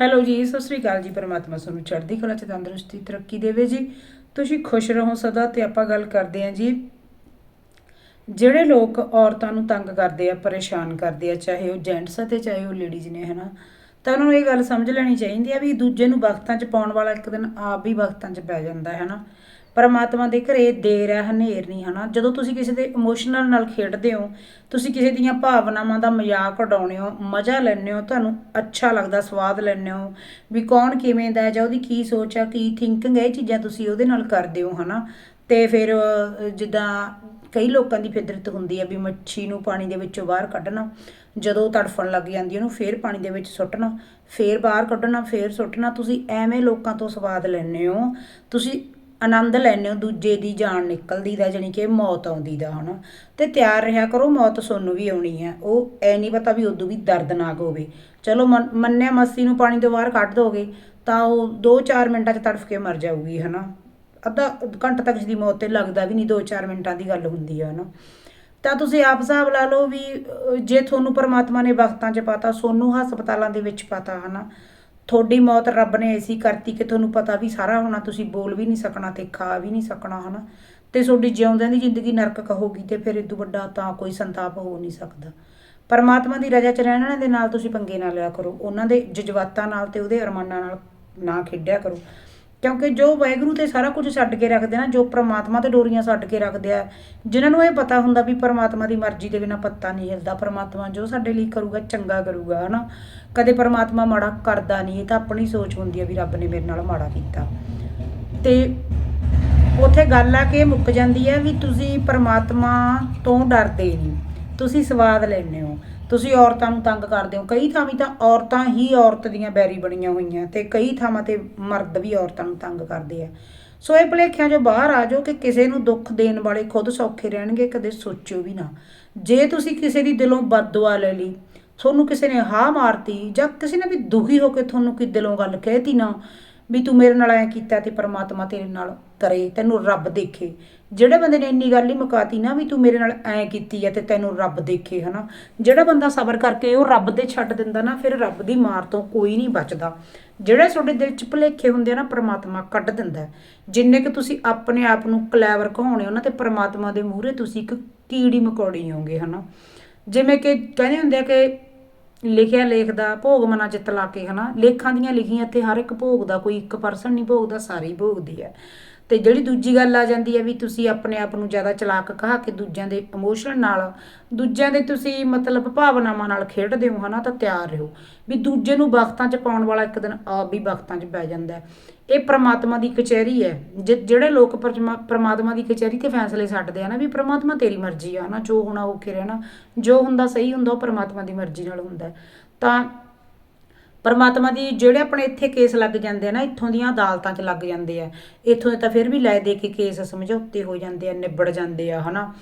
Hello ਜੀ, ਸਤਿ ਸ੍ਰੀ ਅਕਾਲ ਜੀ, ਪਰਮਾਤਮਾ ਤੁਹਾਨੂੰ ਚੜ੍ਹਦੀ ਕਲਾ ਚ ਤੰਦਰੁਸਤੀ, ਤਰੱਕੀ ਦੇਵੇ ਜੀ। ਤੁਸੀਂ ਖੁਸ਼ ਰਹੋ ਸਦਾ ਤੇ ਆਪਾਂ ਗੱਲ ਕਰਦੇ ਹਾਂ ਜੀ। ਜਿਹੜੇ ਲੋਕ ਔਰਤਾਂ ਨੂੰ ਤੰਗ ਕਰਦੇ ਆ, ਪਰੇਸ਼ਾਨ ਕਰਦੇ ਆ, ਚਾਹੇ ਉਹ ਜੈਂਟਸ ਆ ਤੇ ਚਾਹੇ ਉਹ ਲੇਡੀਜ਼ ਨੇ, ਹਨਾ? ਤਾਂ ਉਹਨਾਂ ਨੂੰ ਇਹ ਗੱਲ ਸਮਝ ਲੈਣੀ ਚਾਹੀਦੀ ਆ ਵੀ ਦੂਜੇ ਨੂੰ ਵਕਤਾਂ 'ਚ ਪਾਉਣ ਵਾਲਾ ਇੱਕ ਦਿਨ ਆਪ ਵੀ ਵਕਤਾਂ 'ਚ ਪੈ ਜਾਂਦਾ ਹੈ ਨਾ ਪਰਮਾਤਮਾ ਦੇ ਘਰੇ ਦੇਰ ਹੈ, ਹਨੇਰ ਨਹੀਂ ਹਨਾ। ਜਦੋਂ ਤੁਸੀਂ ਕਿਸੇ ਦੇ ਇਮੋਸ਼ਨਲ ਨਾਲ ਖੇਡਦੇ ਹੋ, ਤੁਸੀਂ ਕਿਸੇ ਦੀਆਂ ਭਾਵਨਾਵਾਂ ਦਾ ਮਜ਼ਾਕ ਉਡਾਉਂਦੇ ਹੋ, ਮਜ਼ਾ ਲੈਂਦੇ ਹੋ, ਤੁਹਾਨੂੰ ਅੱਛਾ ਲੱਗਦਾ, ਸਵਾਦ ਲੈਂਦੇ ਹੋ, ਵੀ ਕੌਣ ਕਿਵੇਂ ਦਾ ਹੈ ਜਾਂ ਉਹਦੀ ਕੀ ਸੋਚ ਆ, ਕੀ ਥਿੰਕਿੰਗ ਹੈ, ਇਹ ਚੀਜ਼ਾਂ ਤੁਸੀਂ ਉਹਦੇ ਨਾਲ ਕਰਦੇ ਹੋ ਹਨਾ। ਤੇ ਫਿਰ ਜਿੱਦਾਂ ਕਈ ਲੋਕਾਂ ਦੀ ਫਿਦਰਤ ਹੁੰਦੀ ਹੈ ਵੀ ਮੱਛੀ ਨੂੰ ਪਾਣੀ ਦੇ ਵਿੱਚੋਂ ਬਾਹਰ ਕੱਢਣਾ। ਜਦੋਂ ਤੜਫਣ ਲੱਗ ਜਾਂਦੀ ਉਹਨੂੰ ਫੇਰ ਪਾਣੀ ਦੇ ਵਿੱਚ ਸੁੱਟਣਾ, ਫੇਰ ਬਾਹਰ ਕੱਢਣਾ, ਫੇਰ ਸੁੱਟਣਾ। ਤੁਸੀਂ ਐਵੇਂ ਲੋਕਾਂ ਤੋਂ ਸਵਾਦ ਲੈਂਦੇ ਹੋ, ਤੁਸੀਂ ਆਨੰਦ ਲੈਂਦੇ ਹੋ, ਦੂਜੇ ਦੀ ਜਾਨ ਨਿਕਲਦੀ ਦਾ, ਜਾਣੀ ਕਿ ਮੌਤ ਆਉਂਦੀ ਦਾ, ਹਨਾ। ਤੇ ਤਿਆਰ ਰਿਹਾ ਕਰੋ, ਮੌਤ ਤੁਹਾਨੂੰ ਵੀ ਆਉਣੀ ਹੈ ਉਹ ਐ ਨਹੀਂ ਪਤਾ ਵੀ ਉਦੋਂ ਵੀ ਦਰਦਨਾਕ ਹੋਵੇ। ਚਲੋ ਮੰਨ- ਮੰਨਿਆ ਮੱਸੀ ਨੂੰ ਪਾਣੀ ਤੋਂ ਬਾਹਰ ਕੱਢ ਦੋਗੇ, ਤਾਂ ਉਹ 2-4 ਮਿੰਟਾਂ 'ਚ ਤੜਫ ਕੇ ਮਰ ਜਾਊਗੀ, ਹਨਾ। ਅੱਧਾ ਘੰਟਾ ਤੱਕ ਜਿਹਦੀ ਮੌਤ ਤੇ ਲੱਗਦਾ ਵੀ ਨਹੀਂ 2-4 ਮਿੰਟਾਂ ਦੀ ਗੱਲ ਹੁੰਦੀ ਆ, ਹਨਾ। ਤਾਂ ਤੁਸੀਂ ਆਪ ਹਿਸਾਬ ਲਾ ਲਓ ਵੀ ਜੇ ਤੁਹਾਨੂੰ ਪਰਮਾਤਮਾ ਨੇ ਵਕਤਾਂ 'ਚ ਪਾਤਾ, ਸੋਨੂੰ ਹਸਪਤਾਲਾਂ ਦੇ ਵਿੱਚ ਪਾਤਾ, ਹਨਾ। ਤੁਹਾਡੀ ਮੌਤ ਰੱਬ ਨੇ ਐਸੀ ਕਰਤੀ ਕਿ ਤੁਹਾਨੂੰ ਪਤਾ ਵੀ ਸਾਰਾ ਹੋਣਾ, ਤੁਸੀਂ ਬੋਲ ਵੀ ਨਹੀਂ ਸਕਣਾ ਤੇ ਖਾ ਵੀ ਨਹੀਂ ਸਕਣਾ, ਹਨਾ। ਤੇ ਤੁਹਾਡੀ ਜਿਉਂਦਿਆਂ ਦੀ ਜ਼ਿੰਦਗੀ ਨਰਕ ਕਹੋਗੀ ਤੇ ਫਿਰ ਇਦੋਂ ਵੱਡਾ ਤਾਂ ਕੋਈ ਸੰਤਾਪ ਹੋ ਨਹੀਂ ਸਕਦਾ। ਪਰਮਾਤਮਾ ਦੀ ਰਜ਼ਾ 'ਚ ਰਹਿਣ ਦੇ ਨਾਲ ਤੁਸੀਂ ਪੰਗੇ ਨਾ ਲਿਆ ਕਰੋ। ਉਹਨਾਂ ਦੇ ਜਜ਼ਬਾਤਾਂ ਨਾਲ ਤੇ ਉਹਦੇ ਅਰਮਾਨਾਂ ਨਾਲ ਨਾ ਖੇਡਿਆ ਕਰੋ। ਕਿਉਂਕਿ ਜੋ ਵਾਹਿਗੁਰੂ ਤੇ ਸਾਰਾ ਕੁਝ ਛੱਡ ਕੇ ਰੱਖਦੇ ਨਾ, ਜੋ ਪ੍ਰਮਾਤਮਾ ਤੇ ਡੋਰੀਆਂ ਛੱਡ ਕੇ ਰੱਖਦੇ ਆ, ਜਿਨ੍ਹਾਂ ਨੂੰ ਇਹ ਪਤਾ ਹੁੰਦਾ ਵੀ ਪ੍ਰਮਾਤਮਾ ਦੀ ਮਰਜ਼ੀ ਦੇ ਬਿਨਾ ਪੱਤਾ ਨਹੀਂ ਹਿਲਦਾ, ਪ੍ਰਮਾਤਮਾ ਜੋ ਸਾਡੇ ਲਈ ਕਰੂਗਾ, ਚੰਗਾ ਕਰੂਗਾ, ਹਨਾ? ਕਦੇ ਪ੍ਰਮਾਤਮਾ ਮਾੜਾ ਕਰਦਾ ਨਹੀਂ, ਇਹ ਤਾਂ ਆਪਣੀ ਸੋਚ ਹੁੰਦੀ ਹੈ ਵੀ ਰੱਬ ਨੇ ਮੇਰੇ ਨਾਲ ਮਾੜਾ ਕੀਤਾ। ਤੇ ਉੱਥੇ ਗੱਲ ਆ ਕਿ ਮੁੱਕ ਜਾਂਦੀ ਹੈ ਵੀ ਤੁਸੀਂ ਪ੍ਰਮਾਤਮਾ ਤੋਂ ਡਰਦੇ ਨਹੀਂ, ਤੁਸੀਂ ਸਵਾਦ ਲੈਂਦੇ ਹੋ। ਤੁਸੀਂ ਔਰਤਾਂ ਨੂੰ ਤੰਗ ਕਰਦੇ ਹੋ। ਕਈ ਥਾਵੀਂ ਤਾਂ ਔਰਤਾਂ ਹੀ ਔਰਤ ਦੀਆਂ ਬੈਰੀ ਬਣੀਆਂ ਹੋਈਆਂ ਤੇ ਕਈ ਥਾਵਾਂ ਤੇ ਮਰਦ ਵੀ ਔਰਤਾਂ ਨੂੰ ਤੰਗ ਕਰਦੇ ਆ। ਸੋ ਇਹ ਭੁਲੇਖਿਆਂ ਚੋਂ ਬਾਹਰ ਆ ਜਾਓ ਕਿ ਕਿਸੇ ਨੂੰ ਦੁੱਖ ਦੇਣ ਵਾਲੇ ਖੁਦ ਸੌਖੇ ਰਹਿਣਗੇ, ਕਦੇ ਸੋਚਿਓ ਵੀ ਨਾ। ਜੇ ਤੁਸੀਂ ਕਿਸੇ ਦੀ ਦਿਲੋਂ ਬਦਦੁਆ ਲੈ ਲਈ, ਤੁਹਾਨੂੰ ਕਿਸੇ ਨੇ ਹਾਂ ਮਾਰਤੀ ਜਾਂ ਕਿਸੇ ਨੇ ਵੀ ਦੁਖੀ ਹੋ ਕੇ ਤੁਹਾਨੂੰ ਕਿ ਦਿਲੋਂ ਗੱਲ ਕਹਿਤੀ ਨਾ, ਵੀ ਤੂੰ ਮੇਰੇ ਨਾਲ ਐ ਕੀਤਾ ਤੇ ਪਰਮਾਤਮਾ ਤੇਰੇ ਨਾਲ ਕਰੇ, ਤੈਨੂੰ ਰੱਬ ਦੇਖੇ ਜਿਹੜੇ ਬੰਦੇ ਨੇ ਇੰਨੀ ਗੱਲ ਹੀ ਮੁਕਾਤੀ ਨਾ ਵੀ ਤੂੰ ਮੇਰੇ ਨਾਲ ਐ ਕੀਤੀ ਐ ਤੇ ਤੈਨੂੰ ਰੱਬ ਦੇਖੇ, ਹਨਾ? ਜਿਹੜਾ ਬੰਦਾ ਸਬਰ ਕਰਕੇ ਉਹ ਰੱਬ ਦੇ ਛੱਡ ਦਿੰਦਾ ਨਾ, ਫਿਰ ਰੱਬ ਦੀ ਮਾਰ ਤੋਂ ਕੋਈ ਨਹੀਂ ਬਚਦਾ। ਜਿਹੜੇ ਤੁਹਾਡੇ ਦਿਲ 'ਚ ਭੁਲੇਖੇ ਹੁੰਦੇ ਆ ਨਾ, ਪ੍ਰਮਾਤਮਾ ਕੱਢ ਦਿੰਦਾ ਜਿੰਨੇ ਕਿ ਤੁਸੀਂ ਆਪਣੇ ਆਪ ਨੂੰ ਕਲੈਵਰ ਕਹਾਉਣੇ ਹੋ ਨਾ, ਤੇ ਪ੍ਰਮਾਤਮਾ ਦੇ ਮੂਹਰੇ ਤੁਸੀਂ ਇੱਕ ਕੀੜੀ ਮਕੌੜੀ ਹੋਗੇ ਹਨਾ? ਜਿਵੇਂ ਕਿ ਕਹਿੰਦੇ ਹੁੰਦੇ ਆ ਕਿ ਲਿਖਿਆ ਲੇਖ ਦਾ ਭੋਗ ਮਨਾ ਚਿੱਤ ਲਾ ਕੇ ਹਨਾ? ਲੇਖਾਂ ਦੀਆਂ ਲਿਖੀਆਂ ਤੇ ਹਰ ਇੱਕ ਭੋਗ ਦਾ, ਕੋਈ ਇੱਕ ਪਰਸਨ ਨਹੀਂ ਭੋਗਦਾ, ਸਾਰੇ ਹੀ ਭੋਗਦੀ ਹੈ ਤੇ ਜਿਹੜੀ ਦੂਜੀ ਗੱਲ ਆ ਜਾਂਦੀ ਹੈ ਵੀ ਤੁਸੀਂ ਆਪਣੇ ਆਪ ਨੂੰ ਜ਼ਿਆਦਾ ਚਲਾਕ ਕਹਾ ਕੇ ਦੂਜਿਆਂ ਦੇ ਇਮੋਸ਼ਨ ਨਾਲ, ਦੂਜਿਆਂ ਦੇ ਤੁਸੀਂ ਮਤਲਬ ਭਾਵਨਾਵਾਂ ਨਾਲ ਖੇਡਦੇ ਹੋ ਹਨਾ ਤਾਂ ਤਿਆਰ ਰਹੋ। ਵੀ ਦੂਜੇ ਨੂੰ ਵਕਤਾਂ 'ਚ ਪਾਉਣ ਵਾਲਾ ਇੱਕ ਦਿਨ ਆਪ ਵੀ ਵਕਤਾਂ 'ਚ ਪੈ ਜਾਂਦਾ ਇਹ ਪ੍ਰਮਾਤਮਾ ਦੀ ਕਚਹਿਰੀ ਹੈ। ਜਿ- ਜਿਹੜੇ ਲੋਕ ਪਰਮਾ- ਪ੍ਰਮਾਤਮਾ ਦੀ ਕਚਹਿਰੀ ਤੇ ਫੈਸਲੇ ਛੱਡਦੇ ਆ ਨਾ ਵੀ ਪ੍ਰਮਾਤਮਾ ਤੇਰੀ ਮਰਜ਼ੀ ਆ ਨਾ ਜੋ ਹੋਣਾ ਔਖੇ ਰਹਿਣਾ, ਜੋ ਹੁੰਦਾ ਸਹੀ ਹੁੰਦਾ ਉਹ ਪ੍ਰਮਾਤਮਾ ਦੀ ਮਰਜ਼ੀ ਨਾਲ ਹੁੰਦਾ ਤਾਂ ਪਰਮਾਤਮਾ ਦੀ ਜਿਹੜੇ ਆਪਣੇ ਇੱਥੇ ਕੇਸ ਲੱਗ ਜਾਂਦੇ ਆ ਨਾ, ਇੱਥੋਂ ਦੀਆਂ ਅਦਾਲਤਾਂ 'ਚ ਲੱਗ ਜਾਂਦੇ ਆ। ਇੱਥੋਂ ਦੇ ਤਾਂ ਫਿਰ ਵੀ ਲੈ ਦੇ ਕੇ ਕੇਸ ਸਮਝੌਤੇ ਹੋ ਜਾਂਦੇ ਆ, ਨਿਬੜ ਜਾਂਦੇ ਆ, ਹਨਾ?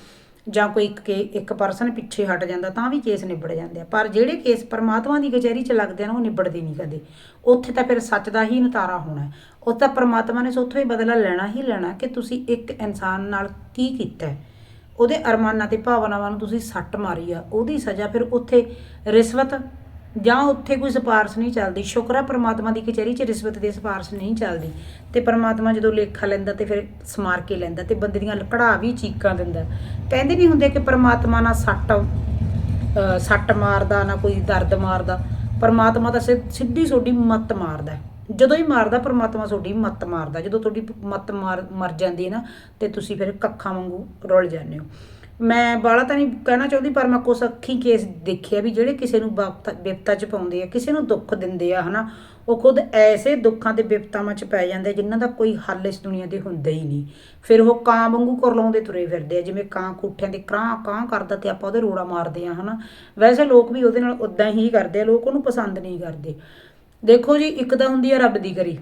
ਜਾਂ ਕੋਈ ਇੱਕ ਇੱਕ ਪਰਸਨ ਪਿੱਛੇ ਹਟ ਜਾਂਦਾ ਤਾਂ ਵੀ ਕੇਸ ਨਿਬੜ ਜਾਂਦੇ ਆ। ਪਰ ਜਿਹੜੇ ਕੇਸ ਪਰਮਾਤਮਾ ਦੀ ਕਚਹਿਰੀ 'ਚ ਲੱਗਦੇ ਆ ਨਾ, ਉਹ ਨਿਬੜਦੇ ਨਹੀਂ ਕਦੇ। ਉੱਥੇ ਤਾਂ ਫਿਰ ਸੱਚ ਦਾ ਹੀ ਨਤਾਰਾ ਹੋਣਾ। ਹੈ। ਉਹ ਤਾਂ ਪਰਮਾਤਮਾ ਨੇ ਸੋਥੋਂ ਹੀ ਬਦਲਾ ਲੈਣਾ ਹੀ ਲੈਣਾ ਕਿ ਤੁਸੀਂ ਇੱਕ ਇਨਸਾਨ ਨਾਲ ਕੀ ਕੀਤਾ ਹੈ। ਉਹਦੇ ਅਰਮਾਨਾਂ ਤੇ ਭਾਵਨਾਵਾਂ ਨੂੰ ਤੁਸੀਂ ਸੱਟ ਮਾਰੀ ਆ। ਉਹਦੀ ਸਜ਼ਾ ਫਿਰ ਉੱਥੇ ਰਿਸ਼ਵਤ ਜਾਂ ਉੱਥੇ ਕੋਈ ਸਿਫਾਰਿਸ਼ ਨਹੀਂ ਚੱਲਦੀ। ਸ਼ੁਕਰ ਹੈ ਪ੍ਰਮਾਤਮਾ ਦੀ ਕਚਹਿਰੀ 'ਚ ਰਿਸ਼ਵਤ ਦੀ ਸਿਫਾਰਿਸ਼ ਨਹੀਂ ਚੱਲਦੀ। ਤੇ ਪ੍ਰਮਾਤਮਾ ਜਦੋਂ ਲੇਖਾ ਲੈਂਦਾ ਤੇ ਫਿਰ ਸਮਾਰ ਕੇ ਲੈਂਦਾ ਤੇ ਬੰਦੇ ਦੀਆਂ ਲਕੜਾ ਵੀ ਚੀਕਾਂ ਦਿੰਦਾ। ਕਹਿੰਦੇ ਨਹੀਂ ਹੁੰਦੇ ਕਿ ਪ੍ਰਮਾਤਮਾ ਨਾ ਸੱਟ, ਅਹ ਸੱਟ ਮਾਰਦਾ, ਨਾ ਕੋਈ ਦਰਦ ਮਾਰਦਾ। ਪ੍ਰਮਾਤਮਾ ਤਾਂ ਸਿ- ਸਿੱਧੀ ਤੁਹਾਡੀ ਮੱਤ ਮਾਰਦਾ। ਜਦੋਂ ਹੀ ਮਾਰਦਾ, ਪ੍ਰਮਾਤਮਾ ਤੁਹਾਡੀ ਮੱਤ ਮਾਰਦਾ। ਜਦੋਂ ਤੁਹਾਡੀ ਮੱਤ ਮਾਰ, ਮਰ ਜਾਂਦੀ ਹੈ ਨਾ, ਤੇ ਤੁਸੀਂ ਫਿਰ ਕੱਖਾਂ ਵਾਂਗੂ ਰੁਲ ਜਾਂਦੇ ਹੋ। ਮੈਂ ਬਾਲਾ ਤਾਂ ਨਹੀਂ ਕਹਿਣਾ ਚਾਹੁੰਦੀ, ਪਰ ਮੈਂ ਕੁਛ ਅੱਖੀ ਕੇਸ ਦੇਖਿਆ ਵੀ ਜਿਹੜੇ ਕਿਸੇ ਨੂੰ ਵਿਪਤਾ ਚ ਪਾਉਂਦੇ ਆ, ਕਿਸੇ ਨੂੰ ਦੁੱਖ ਦਿੰਦੇ ਆ, ਹਨਾ, ਉਹ ਖੁਦ ਐਸੇ ਦੁੱਖਾਂ ਤੇ ਵਿਪਤਾਵਾਂ ਚ ਪੈ ਜਾਂਦੇ ਜਿਨ੍ਹਾਂ ਦਾ ਕੋਈ ਹੱਲ ਇਸ ਦੁਨੀਆ ਤੇ ਹੁੰਦਾ ਹੀ ਨਹੀਂ। ਫਿਰ ਉਹ ਕਾਂ ਵਾਂਗੂ ਕਰਲਾਉਂਦੇ ਤੁਰੇ ਫਿਰਦੇ ਆ, ਜਿਵੇਂ ਕਾਂ ਕੋਠਿਆਂ ਦੇ ਕਾਂ ਕਾਂ ਕਰਦਾ ਤੇ ਆਪਾਂ ਉਹਦੇ ਰੋੜਾ ਮਾਰਦੇ ਆ, ਹਨਾ। ਵੈਸੇ ਲੋਕ ਵੀ ਉਹਦੇ ਨਾਲ ਉਦਾਂ ਹੀ ਕਰਦੇ ਆ, ਲੋਕ ਉਹਨੂੰ ਪਸੰਦ ਨਹੀਂ ਕਰਦੇ। ਦੇਖੋ ਜੀ, ਇੱਕ ਤਾਂ ਹੁੰਦੀ ਆ ਰੱਬ ਦੀ ਕਰੀ,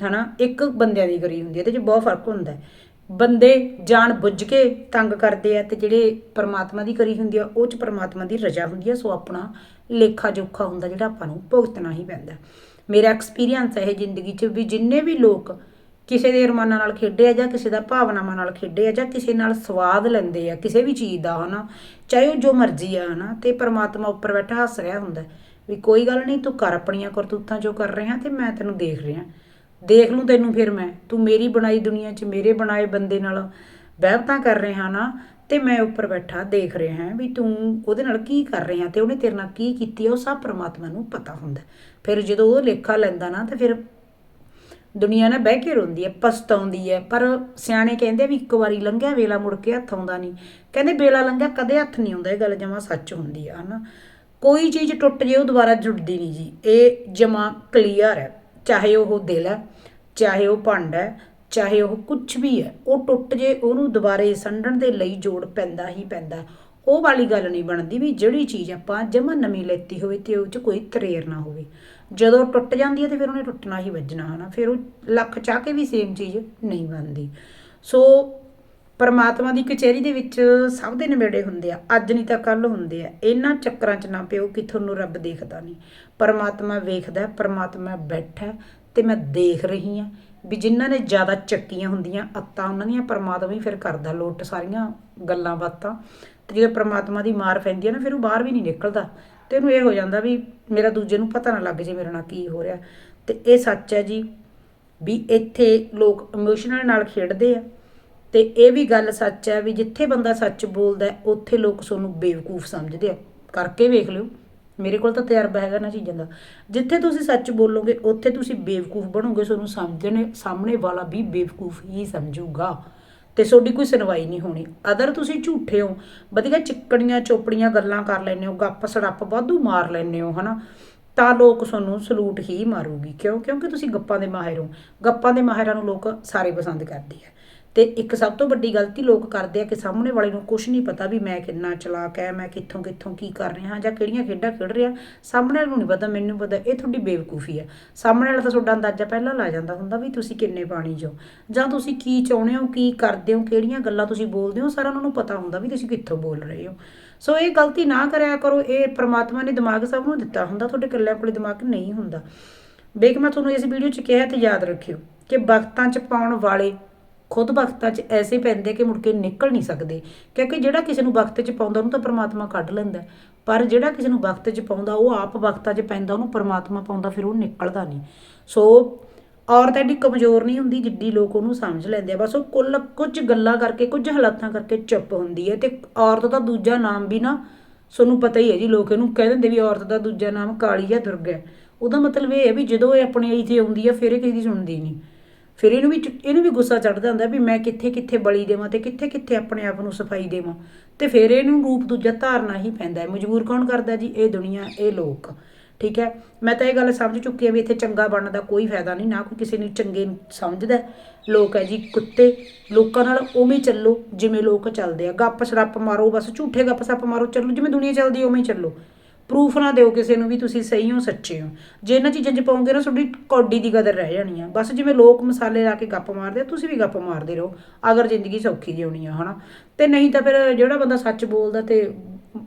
ਹਨਾ, ਇੱਕ ਬੰਦਿਆਂ ਦੀ ਕਰੀ ਹੁੰਦੀ ਹੈ ਇਹਦੇ 'ਚ ਬਹੁਤ ਫ਼ਰਕ ਹੁੰਦਾ। ਹੈ ਬੰਦੇ ਜਾਣ ਬੁੱਝ ਕੇ ਤੰਗ ਕਰਦੇ ਆ ਤੇ ਜਿਹੜੇ ਪਰਮਾਤਮਾ ਦੀ ਕਰੀ ਹੁੰਦੀ ਆ, ਉਹ 'ਚ ਪਰਮਾਤਮਾ ਦੀ ਰਜ਼ਾ ਹੁੰਦੀ ਆ, ਸੋ ਆਪਣਾ ਲੇਖਾ ਜੋਖਾ ਹੁੰਦਾ ਜਿਹੜਾ ਆਪਾਂ ਨੂੰ ਭੁਗਤਣਾ ਹੀ ਪੈਂਦਾ। ਮੇਰਾ ਐਕਸਪੀਰੀਅੰਸ ਹੈ ਇਹ ਜ਼ਿੰਦਗੀ 'ਚ ਵੀ ਜਿੰਨੇ ਵੀ ਲੋਕ ਕਿਸੇ ਦੇ ਅਰਮਾਨਾਂ ਨਾਲ ਖੇਡੇ ਆ ਜਾਂ ਕਿਸੇ ਦਾ ਭਾਵਨਾਵਾਂ ਨਾਲ ਖੇਡੇ ਆ ਜਾਂ ਕਿਸੇ ਨਾਲ ਸਵਾਦ ਲੈਂਦੇ ਆ, ਕਿਸੇ ਵੀ ਚੀਜ਼ ਦਾ ਹਨਾ, ਚਾਹੇ ਉਹ ਜੋ ਮਰਜ਼ੀ ਆ ਹਨਾ, ਤੇ ਪਰਮਾਤਮਾ ਉੱਪਰ ਬੈਠਾ ਹੱਸ ਰਿਹਾ ਹੁੰਦਾ। ਵੀ ਕੋਈ ਗੱਲ ਨਹੀਂ, ਤੂੰ ਕਰ ਆਪਣੀਆਂ ਕਰਤੂਤਾਂ ਜੋ ਕਰ ਰਿਹਾ ਤੇ ਮੈਂ ਤੈਨੂੰ ਦੇਖ ਰਿਹਾ। ਦੇਖ ਲੂੰ ਤੈਨੂੰ ਫਿਰ ਮੈਂ। ਤੂੰ ਮੇਰੀ ਬਣਾਈ ਦੁਨੀਆ 'ਚ, ਮੇਰੇ ਬਣਾਏ ਬੰਦੇ ਨਾਲ ਵਹਿਬਤਾਂ ਕਰ ਰਿਹਾ ਨਾ, ਤੇ ਮੈਂ ਉੱਪਰ ਬੈਠਾ ਦੇਖ ਰਿਹਾ ਹਾਂ ਵੀ ਤੂੰ ਉਹਦੇ ਨਾਲ ਕੀ ਕਰ ਰਿਹਾ ਤੇ ਉਹਨੇ ਤੇਰੇ ਨਾਲ ਕੀ ਕੀਤੀ ਉਹ ਸਭ ਪ੍ਰਮਾਤਮਾ ਨੂੰ ਪਤਾ ਹੁੰਦਾ। ਫਿਰ ਜਦੋਂ ਉਹ ਲੇਖਾ ਲੈਂਦਾ ਨਾ, ਤੇ ਫਿਰ ਦੁਨੀਆ ਨਾ ਬਹਿ ਕੇ ਰੋਂਦੀ ਹੈ, ਪਛਤਾਉਂਦੀ ਹੈ। ਪਰ ਸਿਆਣੇ ਕਹਿੰਦੇ ਵੀ ਇੱਕ ਵਾਰੀ ਲੰਘਿਆ ਵੇਲਾ ਮੁੜ ਕੇ ਹੱਥ ਆਉਂਦਾ ਨਹੀਂ। ਕਹਿੰਦੇ ਵੇਲਾ ਲੰਘਿਆ ਕਦੇ ਹੱਥ ਨਹੀਂ ਆਉਂਦਾ, ਇਹ ਗੱਲ ਜਮਾ ਸੱਚ ਹੁੰਦੀ ਆ, ਹਨਾ। ਕੋਈ ਚੀਜ਼ ਟੁੱਟ ਜੇ, ਉਹ ਦੁਬਾਰਾ ਜੁੜਦੀ ਨਹੀਂ ਜੀ। ਇਹ ਜਮਾ ਕਲੀਅਰ ਹੈ। ਚਾਹੇ ਉਹ ਦਿਲ ਹੈ, ਚਾਹੇ ਉਹ ਭੰਡ ਹੈ, ਚਾਹੇ ਉਹ ਕੁਝ ਵੀ ਹੈ, ਉਹ ਟੁੱਟ ਜੇ ਉਹਨੂੰ ਦੁਬਾਰੇ ਸੰਡਣ ਦੇ ਲਈ ਜੋੜ ਪੈਂਦਾ ਹੀ ਪੈਂਦਾ। ਉਹ ਵਾਲੀ ਗੱਲ ਨਹੀਂ ਬਣਦੀ ਵੀ ਜਿਹੜੀ ਚੀਜ਼ ਆਪਾਂ ਜਮਾ ਨਵੀਂ ਲੈਤੀ ਹੋਵੇ ਤੇ ਉਹ 'ਚ ਕੋਈ ਤਰੇਰ ਨਾ ਹੋਵੇ। ਜਦੋਂ ਟੁੱਟ ਜਾਂਦੀ ਹੈ ਤੇ ਫਿਰ ਉਹਨੇ ਟੁੱਟਣਾ ਹੀ ਵੱਜਣਾ, ਹਨਾ। ਫਿਰ ਉਹ ਲੱਖ ਚਾਹ ਕੇ ਵੀ ਸੇਮ ਚੀਜ਼ ਨਹੀਂ ਬਣਦੀ। ਸੋ ਪਰਮਾਤਮਾ ਦੀ ਕਚਹਿਰੀ ਦੇ ਵਿੱਚ ਸਭ ਦੇ ਨਿਬੇੜੇ ਹੁੰਦੇ ਆ, ਅੱਜ ਨਹੀਂ ਤਾਂ ਕੱਲ ਹੁੰਦੇ ਆ। ਇਹਨਾਂ ਚੱਕਰਾਂ 'ਚ ਨਾ ਪਿਓ ਕਿ ਤੁਹਾਨੂੰ ਰੱਬ ਦੇਖਦਾ ਨਹੀਂ। ਪਰਮਾਤਮਾ ਵੇਖਦਾ ਪਰਮਾਤਮਾ ਬੈਠਾ ਹੈ ਤੇ ਮੈਂ ਦੇਖ ਰਹੀ ਹਾਂ ਵੀ ਜਿਨ੍ਹਾਂ ਨੇ ਜ਼ਿਆਦਾ ਚੱਕੀਆਂ ਹੁੰਦੀਆਂ, ਅੱਤਾਂ ਉਹਨਾਂ ਦੀਆਂ, ਪਰਮਾਤਮਾ ਹੀ ਫਿਰ ਕਰਦਾ ਲੋਟ ਸਾਰੀਆਂ ਗੱਲਾਂ ਬਾਤਾਂ। ਤੇ ਜਦੋਂ ਪਰਮਾਤਮਾ ਦੀ ਮਾਰ ਪੈਂਦੀ ਹੈ ਨਾ, ਫਿਰ ਉਹ ਬਾਹਰ ਵੀ ਨਹੀਂ ਨਿਕਲਦਾ। ਤੇ ਉਹਨੂੰ ਇਹ ਹੋ ਜਾਂਦਾ ਵੀ ਮੇਰਾ ਦੂਜੇ ਨੂੰ ਪਤਾ ਨਾ ਲੱਗ ਜੇ ਮੇਰੇ ਨਾਲ ਕੀ ਹੋ ਰਿਹਾ। ਤੇ ਇਹ ਸੱਚ ਹੈ ਜੀ ਵੀ ਇੱਥੇ ਲੋਕ ਇਮੋਸ਼ਨਲ ਨਾਲ ਖੇਡਦੇ ਆ। ਤੇ ਇਹ ਵੀ ਗੱਲ ਸੱਚ ਹੈ ਵੀ ਜਿੱਥੇ ਬੰਦਾ ਸੱਚ ਬੋਲਦਾ ਉੱਥੇ ਲੋਕ ਤੁਹਾਨੂੰ ਬੇਵਕੂਫ ਸਮਝਦੇ ਆ। ਕਰਕੇ ਵੇਖ ਲਿਓ। ਮੇਰੇ ਕੋਲ ਤਾਂ ਤਜਰਬਾ ਹੈਗਾ ਨਾ ਚੀਜ਼ਾਂ ਦਾ। ਜਿੱਥੇ ਤੁਸੀਂ ਸੱਚ ਬੋਲੋਗੇ, ਉੱਥੇ ਤੁਸੀਂ ਬੇਵਕੂਫ ਬਣੋਗੇ ਤੁਹਾਨੂੰ ਸਮਝਣੇ, ਸਾਹਮਣੇ ਵਾਲਾ ਵੀ ਬੇਵਕੂਫ ਹੀ ਸਮਝੂਗਾ। ਤੇ ਤੁਹਾਡੀ ਕੋਈ ਸੁਣਵਾਈ ਨਹੀਂ ਹੋਣੀ। ਅਦਰ ਤੁਸੀਂ ਝੂਠੇ ਹੋ, ਵਧੀਆ ਚਿੱਕੜੀਆਂ, ਚੋਪੜੀਆਂ ਗੱਲਾਂ ਕਰ ਲੈਂਦੇ ਹੋ, ਗੱਪ ਸੜੱਪ ਵਾਧੂ ਮਾਰ ਲੈਂਦੇ ਹੋ, ਹਨਾ, ਤਾਂ ਲੋਕ ਤੁਹਾਨੂੰ ਸਲੂਟ ਹੀ ਮਾਰੂਗੀ। ਕਿਉਂ? ਕਿਉਂਕਿ ਤੁਸੀਂ ਗੱਪਾਂ ਦੇ ਮਾਹਿਰ ਹੋ। ਗੱਪਾਂ ਦੇ ਮਾਹਿਰਾਂ ਨੂੰ ਲੋਕ ਸਾਰੇ ਪਸੰਦ ਕਰਦੇ ਆ। ਤੇ ਇੱਕ ਸਭ ਤੋਂ ਵੱਡੀ ਗਲਤੀ ਲੋਕ ਕਰਦੇ ਆ ਕਿ ਸਾਹਮਣੇ ਵਾਲੇ ਨੂੰ ਕੁਝ ਨਹੀਂ ਪਤਾ ਵੀ ਮੈਂ ਕਿੰਨਾ ਚਲਾਕ ਹੈ ਮੈਂ ਕਿੱਥੋਂ ਕਿੱਥੋਂ ਕੀ ਕਰ ਰਿਹਾ ਜਾਂ ਕਿਹੜੀਆਂ ਖੇਡਾਂ ਖੇਡ ਰਿਹਾ। ਸਾਹਮਣੇ ਵਾਲੇ ਨੂੰ ਨਹੀਂ ਪਤਾ, ਮੈਨੂੰ ਪਤਾ, ਇਹ ਤੁਹਾਡੀ ਬੇਵਕੂਫੀ ਆ ਸਾਹਮਣੇ ਵਾਲਾ ਤਾਂ ਤੁਹਾਡਾ ਅੰਦਾਜ਼ਾ ਪਹਿਲਾਂ ਲਾ ਜਾਂਦਾ ਹੁੰਦਾ ਵੀ ਤੁਸੀਂ ਕਿੰਨੇ ਪਾਣੀ 'ਚ। ਜਾਂ ਤੁਸੀਂ ਕੀ ਚਾਹੁੰਦੇ ਹੋ, ਕੀ ਕਰਦੇ ਹੋ, ਕਿਹੜੀਆਂ ਗੱਲਾਂ ਤੁਸੀਂ ਬੋਲਦੇ ਹੋ ਸਾਰਾ ਉਹਨਾਂ ਨੂੰ ਪਤਾ ਹੁੰਦਾ ਵੀ ਤੁਸੀਂ ਕਿੱਥੋਂ ਬੋਲ ਰਹੇ ਹੋ। ਸੋ ਇਹ ਗਲਤੀ ਨਾ ਕਰਿਆ ਕਰੋ, ਇਹ ਪ੍ਰਮਾਤਮਾ ਨੇ ਦਿਮਾਗ ਸਭ ਨੂੰ ਦਿੱਤਾ ਹੁੰਦਾ, ਤੁਹਾਡੇ ਇਕੱਲਿਆਂ ਕੋਲੇ ਦਿਮਾਗ ਨਹੀਂ ਹੁੰਦਾ। ਬੇਕ, ਮੈਂ ਤੁਹਾਨੂੰ ਇਸ ਵੀਡੀਓ 'ਚ ਕਿਹਾ ਤੇ ਯਾਦ ਰੱਖਿਓ ਕਿ ਵਕਤਾਂ 'ਚ ਪਾਉਣ ਵਾਲੇ ਖੁਦ ਵਕਤਾਂ 'ਚ ਐਸੇ ਪੈਂਦੇ ਕਿ ਮੁੜ ਕੇ ਨਿਕਲ ਨਹੀਂ ਸਕਦੇ। ਕਿਉਂਕਿ ਜਿਹੜਾ ਕਿਸੇ ਨੂੰ ਵਕਤ 'ਚ ਪਾਉਂਦਾ, ਉਹਨੂੰ ਤਾਂ ਪ੍ਰਮਾਤਮਾ ਕੱਢ ਲੈਂਦਾ ਪਰ ਜਿਹੜਾ ਕਿਸੇ ਨੂੰ ਵਕਤ 'ਚ ਪਾਉਂਦਾ, ਉਹ ਆਪ ਵਕਤਾਂ 'ਚ ਪੈਂਦਾ, ਉਹਨੂੰ ਪ੍ਰਮਾਤਮਾ ਪਾਉਂਦਾ, ਫਿਰ ਉਹ ਨਿਕਲਦਾ ਨਹੀਂ। ਸੋ ਔਰਤ ਐਡੀ ਕਮਜ਼ੋਰ ਨਹੀਂ ਹੁੰਦੀ ਜਿੱਡੀ ਲੋਕ ਉਹਨੂੰ ਸਮਝ ਲੈਂਦੇ ਆ। ਬਸ ਉਹ ਕੁੱਲ ਕੁਝ ਗੱਲਾਂ ਕਰਕੇ, ਕੁਝ ਹਾਲਾਤਾਂ ਕਰਕੇ ਚੁੱਪ ਹੁੰਦੀ ਹੈ ਤੇ ਔਰਤ ਦਾ ਦੂਜਾ ਨਾਮ ਵੀ ਨਾ ਤੁਹਾਨੂੰ ਪਤਾ ਹੀ ਹੈ ਜੀ, ਲੋਕ ਇਹਨੂੰ ਕਹਿ ਦਿੰਦੇ ਵੀ ਔਰਤ ਦਾ ਦੂਜਾ ਨਾਮ ਕਾਲੀ ਜਾਂ ਦੁਰਗ ਹੈ। ਉਹਦਾ ਮਤਲਬ ਇਹ ਹੈ ਵੀ ਜਦੋਂ ਇਹ ਆਪਣੇ ਇੱਥੇ ਆਉਂਦੀ ਹੈ, ਫਿਰ ਇਹ ਕਿਸੇ ਦੀ ਸੁਣਦੀ ਨਹੀਂ। ਫਿਰ ਇਹਨੂੰ ਵੀ ਇਹਨੂੰ ਵੀ ਗੁੱਸਾ ਚੜਦਾ ਹੁੰਦਾ ਵੀ ਮੈਂ ਕਿੱਥੇ ਕਿੱਥੇ ਬਲੀ ਦੇਵਾਂ ਤੇ ਕਿੱਥੇ ਕਿੱਥੇ ਆਪਣੇ ਆਪ ਨੂੰ ਸਫ਼ਾਈ ਦੇਵਾਂ। ਤੇ ਫਿਰ ਇਹਨੂੰ ਰੂਪ ਦੂਜਾ ਧਾਰਨਾ ਹੀ ਪੈਂਦਾ ਹੈ। ਮਜਬੂਰ ਕੌਣ ਕਰਦਾ ਜੀ? ਇਹ ਦੁਨੀਆ, ਇਹ ਲੋਕ। ਠੀਕ ਹੈ? ਮੈਂ ਤਾਂ ਇਹ ਗੱਲ ਸਮਝ ਚੁੱਕੀ ਹਾਂ ਵੀ ਇੱਥੇ ਚੰਗਾ ਬਣਨ ਦਾ ਕੋਈ ਫਾਇਦਾ ਨਹੀਂ, ਨਾ ਕੋਈ ਕਿਸੇ ਨੂੰ ਚੰਗੇ ਸਮਝਦਾ ਲੋਕ ਹੈ ਜੀ ਕੁੱਤੇ। ਲੋਕਾਂ ਨਾਲ ਉਵੇਂ ਚੱਲੋ ਜਿਵੇਂ ਲੋਕ ਚੱਲਦੇ ਆ। ਗੱਪ ਸੜੱਪ ਮਾਰੋ, ਬਸ ਝੂਠੇ ਗੱਪ ਸੱਪ ਮਾਰੋ, ਚੱਲੋ ਜਿਵੇਂ ਦੁਨੀਆ ਚੱਲਦੀ ਉਵੇਂ ਹੀ ਚੱਲੋ। ਪ੍ਰੂਫ ਨਾ ਦਿਓ ਕਿਸੇ ਨੂੰ ਵੀ ਤੁਸੀਂ ਸਹੀ ਹੋ, ਸੱਚੇ ਹੋ। ਜੇ ਇਹਨਾਂ ਚੀਜ਼ਾਂ 'ਚ ਪਾਉਂਗੇ ਨਾ, ਤੁਹਾਡੀ ਕੌਡੀ ਦੀ ਕਦਰ ਰਹਿ ਜਾਣੀ ਆ। ਬਸ ਜਿਵੇਂ ਲੋਕ ਮਸਾਲੇ ਲਾ ਕੇ ਗੱਪ ਮਾਰਦੇ ਆ, ਤੁਸੀਂ ਵੀ ਗੱਪ ਮਾਰਦੇ ਰਹੋ, ਅਗਰ ਜ਼ਿੰਦਗੀ ਸੌਖੀ ਜਿਉਣੀ ਆ, ਹਨਾ। ਤੇ ਨਹੀਂ ਤਾਂ ਫਿਰ ਜਿਹੜਾ ਬੰਦਾ ਸੱਚ ਬੋਲਦਾ ਤੇ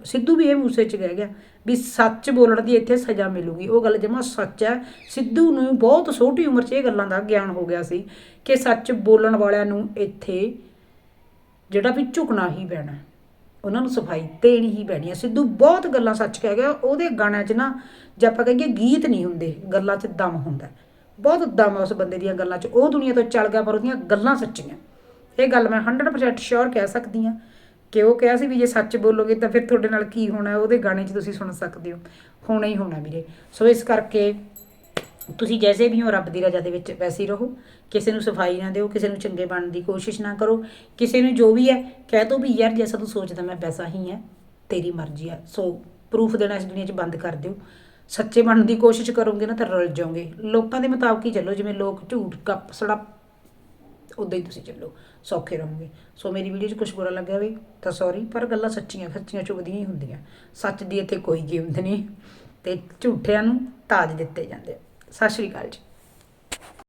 ਸਿੱਧੂ ਵੀ ਇਹ ਮੂਸੇ 'ਚ ਕਹਿ ਗਿਆ ਵੀ ਸੱਚ ਬੋਲਣ ਦੀ ਇੱਥੇ ਸਜ਼ਾ ਮਿਲੂਗੀ। ਉਹ ਗੱਲ ਜਮਾ ਸੱਚ ਹੈ ਸਿੱਧੂ ਨੂੰ ਬਹੁਤ ਛੋਟੀ ਉਮਰ 'ਚ ਇਹ ਗੱਲਾਂ ਦਾ ਗਿਆਨ ਹੋ ਗਿਆ ਸੀ ਕਿ ਸੱਚ ਬੋਲਣ ਵਾਲਿਆਂ ਨੂੰ ਇੱਥੇ ਜਿਹੜਾ ਵੀ ਝੁਕਣਾ ਹੀ ਪੈਣਾ। ਉਹਨਾਂ ਨੂੰ ਸਫ਼ਾਈ ਦੇਣੀ ਹੀ ਪੈਣੀ ਹੈ ਸਿੱਧੂ ਬਹੁਤ ਗੱਲਾਂ ਸੱਚ ਕਹਿ ਗਿਆ, ਉਹਦੇ ਗਾਣਿਆਂ 'ਚ ਨਾ ਜੇ ਆਪਾਂ ਕਹੀਏ ਗੀਤ ਨਹੀਂ ਹੁੰਦੇ, ਗੱਲਾਂ 'ਚ ਦਮ ਹੁੰਦਾ ਬਹੁਤ ਦਮ ਉਸ ਬੰਦੇ ਦੀਆਂ ਗੱਲਾਂ 'ਚ। ਉਹ ਦੁਨੀਆ ਤੋਂ ਚੱਲ ਗਿਆ ਪਰ ਉਹਦੀਆਂ ਗੱਲਾਂ ਸੱਚੀਆਂ। ਇਹ ਗੱਲ ਮੈਂ 100% ਸ਼ੋਰ ਕਹਿ ਸਕਦੀ ਹਾਂ ਕਿ ਉਹ ਕਿਹਾ ਸੀ ਵੀ ਜੇ ਸੱਚ ਬੋਲੋਗੇ ਤਾਂ ਫਿਰ ਤੁਹਾਡੇ ਨਾਲ ਕੀ ਹੋਣਾ, ਉਹਦੇ ਗਾਣੇ 'ਚ ਤੁਸੀਂ ਸੁਣ ਸਕਦੇ ਹੋ। ਹੋਣਾ ਹੀ ਹੋਣਾ ਵੀਰੇ। ਸੋ ਇਸ ਕਰਕੇ ਤੁਸੀਂ ਜੈਸੇ ਵੀ ਹੋ, ਰੱਬ ਦੀ ਰਜ਼ਾ ਦੇ ਵਿੱਚ ਵੈਸੇ ਹੀ ਰਹੋ। ਕਿਸੇ ਨੂੰ ਸਫ਼ਾਈ ਨਾ ਦਿਓ, ਕਿਸੇ ਨੂੰ ਚੰਗੇ ਬਣਨ ਦੀ ਕੋਸ਼ਿਸ਼ ਨਾ ਕਰੋ। ਕਿਸੇ ਨੂੰ ਜੋ ਵੀ ਹੈ, ਕਹਿ ਦੋ ਵੀ ਯਾਰ ਜੈਸਾ ਤੂੰ ਸੋਚਦਾ, ਮੈਂ ਵੈਸਾ ਹੀ ਹੈ, ਤੇਰੀ ਮਰਜ਼ੀ ਹੈ ਸੋ ਪ੍ਰੂਫ ਦੇਣਾ ਇਸ ਦੁਨੀਆ 'ਚ ਬੰਦ ਕਰ ਦਿਓ। ਸੱਚੇ ਬਣਨ ਦੀ ਕੋਸ਼ਿਸ਼ ਕਰੋਗੇ ਨਾ ਤਾਂ ਰਲ ਜਾਓਗੇ। ਲੋਕਾਂ ਦੇ ਮੁਤਾਬਕ ਹੀ ਚੱਲੋ, ਜਿਵੇਂ ਲੋਕ ਝੂਠ ਕੱਪ ਸੜੱਪ ਉਦਾਂ ਹੀ ਤੁਸੀਂ ਚੱਲੋ, ਸੌਖੇ ਰਹੋਗੇ। ਸੋ ਮੇਰੀ ਵੀਡੀਓ 'ਚ ਕੁਝ ਬੁਰਾ ਲੱਗਿਆ ਵੀ, ਤਾਂ ਸੌਰੀ ਪਰ ਗੱਲਾਂ ਸੱਚੀਆਂ ਸੱਚੀਆਂ ਚੋਂ ਹੀ ਹੁੰਦੀਆਂ। ਸੱਚ ਦੀ ਇੱਥੇ ਕੋਈ ਕੀਮਤ ਨਹੀਂ। ਤੇ ਝੂਠਿਆਂ ਨੂੰ ਤਾਜ ਦਿੱਤੇ ਜਾਂਦੇ ਸਤਿ ਸ਼੍ਰੀ ਅਕਾਲ ਜੀ।